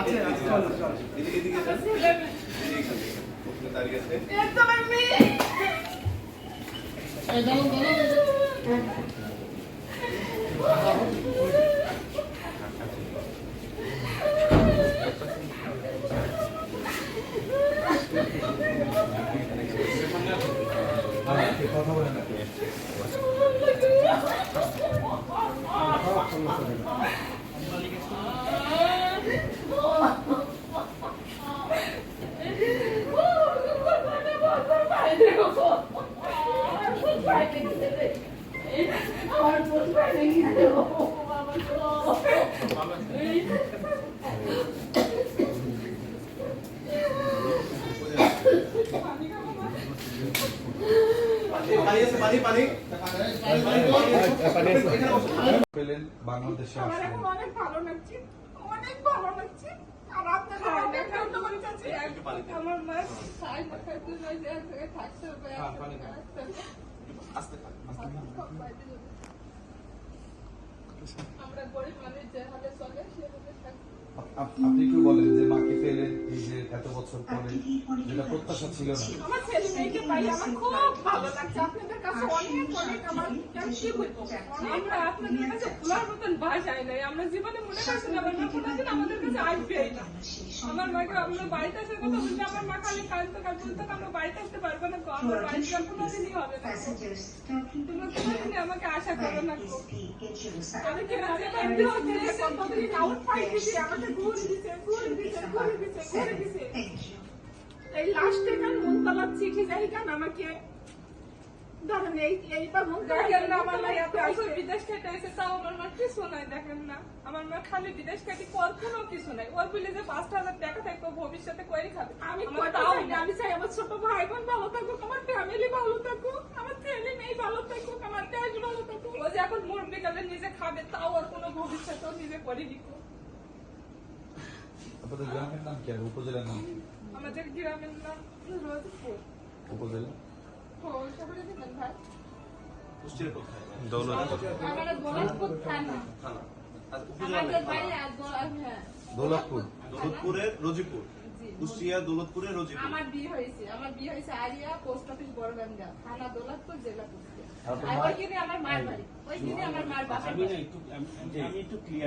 আছে আছে চলো চলো এদিকে এদিকে আমার যান। ছেলে মেয়ে। এদিকে এখান থেকে। ওখানে দাঁড়িয়ে আছে একদম আমার মেয়ে। আমার বোন অনেক ভালো লাগছে অনেক ভালো লাগছে আর চাচ্ছি আমার মা সাই মাথায় তুলে যে থাকতে হবে আস্তে থাক, আস্তে থাক। আমরা গরিব মানুষ যে হালে চলে আপনি একটু বলেন যে মাকে পেলেন যেটা প্রত্যাশা ছিল না। আমার ছেলে মেয়েকে পাই আমার খুব ভালো লাগছে। আপনাদের কাছে অনেক অনেক আমার আমি কি বলব? আমরা আপনাদের কাছে ভোলার মতন ভাষায় নাই। আমরা জীবনে মনে করছি না আমার কোনোদিন আমাদের কাছে আসবেই না। আমার মাকে আমরা বাড়িতে আসার কথা বললে আমার মা খালি কালকে কাল বলতো আমরা বাড়িতে আসতে পারব না গো, আমার বাড়িতে আর কোনোদিনই হবে না তোমরা কোনোদিনই আমাকে আশা করো না গো। আমি কি রাতে এমনি হচ্ছে কতদিন আউট দিছে? আমাকে ঘুরে দিছে ঘুরে দিছে ঘুরে এই লাস্টে কান মুনতালাত চিঠি যাই কান আমাকে ধরেন এই এইবার মুনতালাত না আমার মা এত বছর বিদেশ থেকে এসে তাও আমার মা কিছু নাই দেখেন না। আমার মা খালি বিদেশ থেকে কখনো কিছু নাই। ওর বলে যে পাঁচটা হাজার টাকা থাকবে ভবিষ্যতে করে খাবে? আমি তাও আমি চাই আমার ছোট ভাই বোন ভালো থাকুক আমার ফ্যামিলি ভালো থাকুক আমার ছেলে মেয়ে ভালো থাকুক আমার দেশ ভালো থাকুক। ও যে এখন মরবে গেলে নিজে খাবে তাও ওর কোনো ভবিষ্যৎ নিজে করে দিক আপনাদের গ্রামের নাম কি আর? উপজেলার নাম? আমাদের গ্রামের নাম রোজপুর। উপজেলা? ও সবাই জানেন ভাই? কুষ্টিয়া কোথায়? আমাদের দৌলতপুর থানা। থানা। আমাদের বাড়ি? থানা। আর দৌলত দৌলতপুর। দৌলতপুরের রজিপুর। কুষ্টিয়া দৌলতপুরের রজিপুর। আমার বিয়ে হয়েছে। আমার বিয়ে হয়েছে আরিয়া পোস্ট অফিস বড়গাঙ্গা থানা দৌলতপুর জেলা কুষ্টিয়া। আর ওইখানে আমার মার বাড়ি। ওইখানে আমার মার বাসা আমি না একটু আমি- আমি একটু ক্লিয়ার